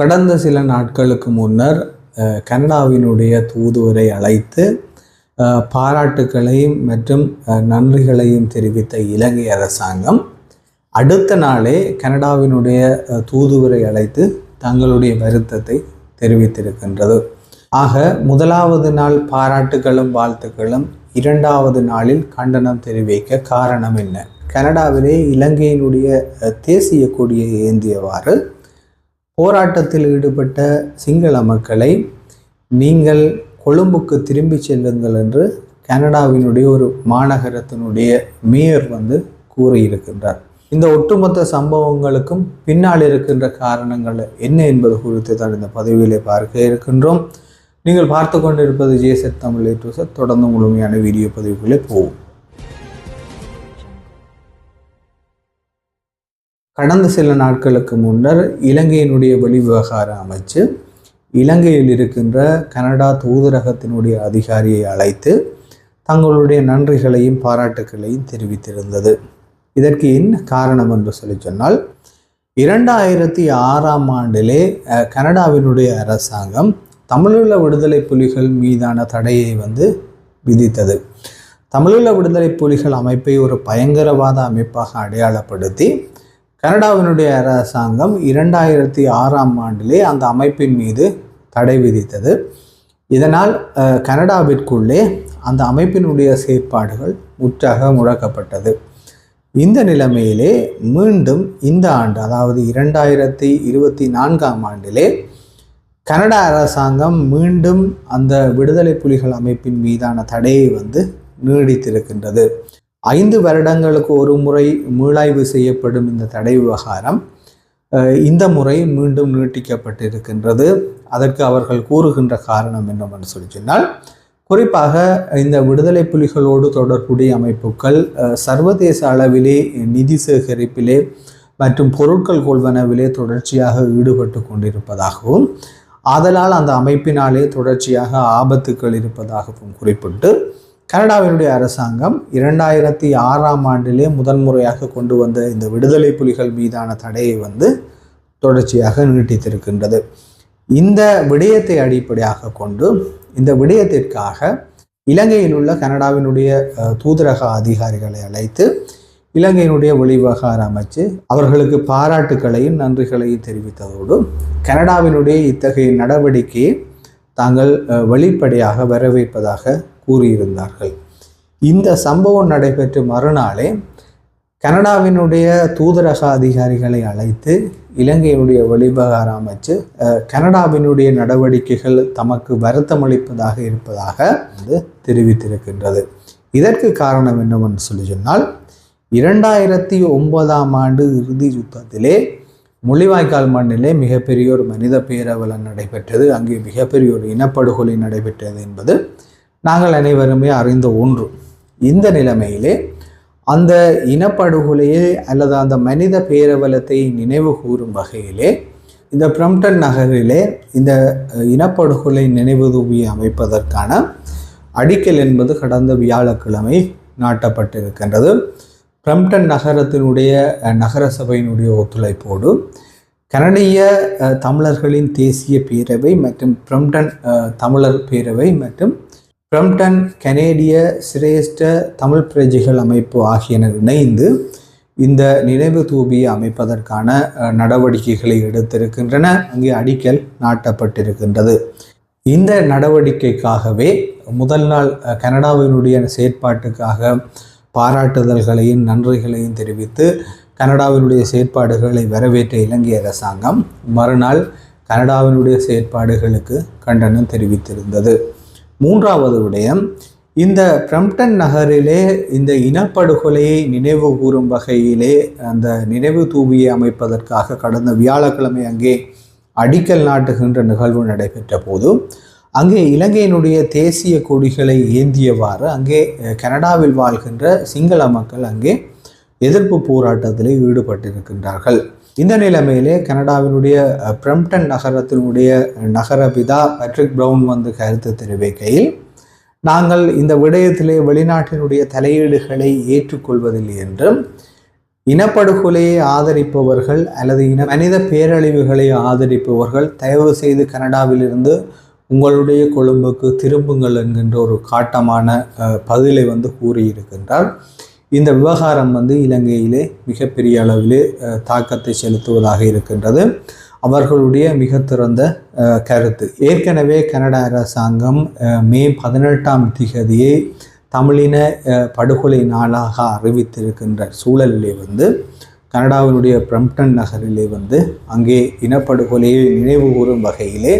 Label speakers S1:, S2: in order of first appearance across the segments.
S1: கடந்த சில நாட்களுக்கு முன்னர் கனடாவினுடைய தூதுவரை அழைத்து பாராட்டுக்களையும் மற்றும் நன்றிகளையும் தெரிவித்த இலங்கை அரசாங்கம் அடுத்த நாளே கனடாவினுடைய தூதுவரை அழைத்து தங்களுடைய வருத்தத்தை தெரிவித்திருக்கின்றது. ஆக முதலாவது நாள் பாராட்டுகளும் வாழ்த்துக்களும் இரண்டாவது நாளில் கண்டனம் தெரிவிக்க காரணம் என்ன? கனடாவிலே இலங்கையினுடைய தேசிய கொடியை ஏந்தியவாறு போராட்டத்தில் ஈடுபட்ட சிங்கள மக்களை நீங்கள் கொழும்புக்கு திரும்பி செல்லுங்கள் என்று கனடாவினுடைய ஒரு மாநகரத்தினுடைய மேயர் வந்து கூறியிருக்கின்றார். இந்த ஒட்டுமொத்த சம்பவங்களுக்கும் பின்னால் இருக்கின்ற காரணங்கள் என்ன என்பது குறித்து தான் இந்த பதவியிலே பார்க்க இருக்கின்றோம். நீங்கள் பார்த்து கொண்டிருப்பது ஜேசட் தமிழ் ஏற்றுசட் தொடர்ந்து முழுமையான வீடியோ பதிவுகளே போகும் கடந்த சில நாட்களுக்கு முன்னர் இலங்கையினுடைய வெளிவிவகார அமைச்சு இலங்கையில் இருக்கின்ற கனடா தூதரகத்தினுடைய அதிகாரியை அழைத்து தங்களுடைய நன்றிகளையும் பாராட்டுக்களையும் தெரிவித்திருந்தது. இதற்கு என்ன காரணம் என்று சொல்லி சொன்னால் இரண்டாயிரத்தி ஆறாம் ஆண்டிலே கனடாவினுடைய அரசாங்கம் தமிழீழ விடுதலை புலிகள் மீதான தடையை வந்து விதித்தது. தமிழீழ விடுதலை புலிகள் அமைப்பை ஒரு பயங்கரவாத அமைப்பாக அடையாளப்படுத்தி கனடாவினுடைய அரசாங்கம் இரண்டாயிரத்தி ஆறாம் ஆண்டிலே அந்த அமைப்பின் மீது தடை விதித்தது. இதனால் கனடாவிற்குள்ளே அந்த அமைப்பினுடைய செயற்பாடுகள் முற்றாக முடக்கப்பட்டது. இந்த நிலைமையிலே மீண்டும் இந்த ஆண்டு அதாவது இரண்டாயிரத்தி இருபத்தி நான்காம் ஆண்டிலே கனடா அரசாங்கம் மீண்டும் அந்த விடுதலை புலிகள் அமைப்பின் மீதான தடையை வந்து நீடித்திருக்கின்றது. ஐந்து வருடங்களுக்கு ஒரு முறை மீளாய்வு செய்யப்படும் இந்த தடை விவகாரம் இந்த முறை மீண்டும் நீட்டிக்கப்பட்டிருக்கின்றது. அதற்கு அவர்கள் கூறுகின்ற காரணம் என்னவென்று சொல்லி சொன்னால் குறிப்பாக இந்த விடுதலை புலிகளோடு தொடர்புடைய அமைப்புகள் சர்வதேச அளவிலே நிதி சேகரிப்பிலே மற்றும் பொருட்கள் கொள்வனவிலே தொடர்ச்சியாக ஈடுபட்டு கொண்டிருப்பதாகவும் ஆதலால் அந்த அமைப்பினாலே தொடர்ச்சியாக ஆபத்துக்கள் இருப்பதாகவும் குறிப்பிட்டு கனடாவினுடைய அரசாங்கம் இரண்டாயிரத்தி ஆறாம் ஆண்டிலே முதன்முறையாக கொண்டு வந்த இந்த விடுதலை புலிகள் மீதான தடையை வந்து தொடர்ச்சியாக நீட்டித்திருக்கின்றது. இந்த விடயத்தை அடிப்படையாக கொண்டு இந்த விடயத்திற்காக இலங்கையில் உள்ள கனடாவினுடைய தூதரக அதிகாரிகளை அழைத்து இலங்கையினுடைய வெளிவகார அமைச்சு அவர்களுக்கு பாராட்டுக்களையும் நன்றிகளையும் தெரிவித்ததோடு கனடாவினுடைய இத்தகைய நடவடிக்கையை தாங்கள் வெளிப்படையாக வரவேற்பதாக கூறியிருந்தார்கள். இந்த சம்பவம் நடைபெற்ற மறுநாளே கனடாவினுடைய தூதரக அதிகாரிகளை அழைத்து இலங்கையினுடைய வெளிவிவகார அமைச்சு கனடாவினுடைய நடவடிக்கைகள் தமக்கு வருத்தமளிப்பதாக இருப்பதாக வந்து தெரிவித்திருக்கின்றது. இதற்கு காரணம் என்னவென்று சொல்லி சொன்னால் இரண்டாயிரத்தி ஒன்பதாம் ஆண்டு இறுதி யுத்தத்திலே முள்ளிவாய்க்கால் மண்ணிலே மிகப்பெரிய ஒரு மனித பேரவலம் நடைபெற்றது. அங்கே மிகப்பெரிய ஒரு இனப்படுகொலை நடைபெற்றது என்பது நாங்கள் அனைவருமே அறிந்த ஒன்று. இந்த நிலைமையிலே அந்த இனப்படுகொலையை அல்லது அந்த மனித பேரவலத்தை நினைவு கூறும் வகையிலே இந்த பிரம்டன் நகரிலே இந்த இனப்படுகொலை நினைவுதூவியை அமைப்பதற்கான அடிக்கல் என்பது கடந்த வியாழக்கிழமை நாட்டப்பட்டிருக்கின்றது. பிரம்டன் நகரத்தினுடைய நகர சபையினுடைய ஒத்துழைப்போடு கனடிய தமிழர்களின் தேசிய பேரவை மற்றும் பிரம்டன் தமிழர் பேரவை மற்றும் பிரம்டன் கனேடிய சிரேஷ்ட தமிழ் பிரஜைகள் அமைப்பு ஆகியன இணைந்து இந்த நினைவு தூபியை அமைப்பதற்கான நடவடிக்கைகளை எடுத்திருக்கின்றன. அங்கே அடிக்கல் நாட்டப்பட்டிருக்கின்றது. இந்த நடவடிக்கைக்காகவே முதல் நாள் கனடாவினுடைய செயற்பாட்டுக்காக பாராட்டுதல்களையும் நன்றிகளையும் தெரிவித்து கனடாவினுடைய செயற்பாடுகளை வரவேற்ற இலங்கை அரசாங்கம் மறுநாள் கனடாவினுடைய செயற்பாடுகளுக்கு கண்டனம் தெரிவித்திருந்தது. மூன்றாவது விடயம் இந்த பிரம்டன் நகரிலே இந்த இனப்படுகொலையை நினைவு கூறும் வகையிலே அந்த நினைவு தூவியை அமைப்பதற்காக கடந்த வியாழக்கிழமை அங்கே அடிக்கல் நாட்டுகின்ற நிகழ்வு நடைபெற்ற போது அங்கே இலங்கையினுடைய தேசிய கொடிகளை ஏந்தியவாறு அங்கே கனடாவில் வாழ்கின்ற சிங்கள மக்கள் அங்கே எதிர்ப்பு போராட்டத்தில் ஈடுபட்டிருக்கின்றார்கள். இந்த நிலைமையிலே கனடாவினுடைய பிரம்டன் நகரத்தினுடைய நகரபிதா பேட்ரிக் ப்ரவுன் வந்து கருத்து தெரிவிக்கையில் நாங்கள் இந்த விடயத்திலே வெளிநாட்டினுடைய தலையீடுகளை ஏற்றுக்கொள்வதில்லை என்றும் இனப்படுகொலையை ஆதரிப்பவர்கள் அல்லது இன மனித பேரழிவுகளை ஆதரிப்பவர்கள் தயவு செய்து கனடாவிலிருந்து உங்களுடைய கொழும்புக்கு திரும்புங்கள் என்கின்ற ஒரு காட்டமான பதிலை வந்து கூறியிருக்கின்றார். இந்த விவகாரம் வந்து இலங்கையிலே மிகப்பெரிய அளவிலே தாக்கத்தை செலுத்துவதாக இருக்கின்றது. அவர்களுடைய மிக திறந்த கருத்து. ஏற்கனவே கனடா அரசாங்கம் மே பதினெட்டாம் திகதியை தமிழின படுகொலை நாளாக அறிவித்திருக்கின்ற சூழலிலே வந்து கனடாவினுடைய பிரம்டன் நகரிலே வந்து அங்கே இனப்படுகொலையை நினைவு கூறும் வகையிலே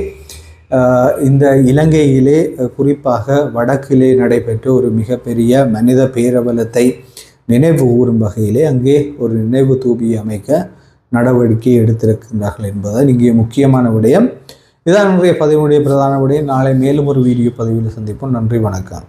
S1: இந்த இலங்கையிலே குறிப்பாக வடக்கிலே நடைபெற்ற ஒரு மிகப்பெரிய மனித பேரவலத்தை நினைவு கூறும் வகையிலே அங்கே ஒரு நினைவு தூபியை அமைக்க நடவடிக்கை எடுத்திருக்கின்றார்கள் என்பது இங்கே முக்கியமான விடயம். இதான் இன்றைய பதிவுடைய பிரதான விடயம். நாளை மேலும் ஒரு வீடியோ பதிவில் சந்திப்போம். நன்றி வணக்கம்.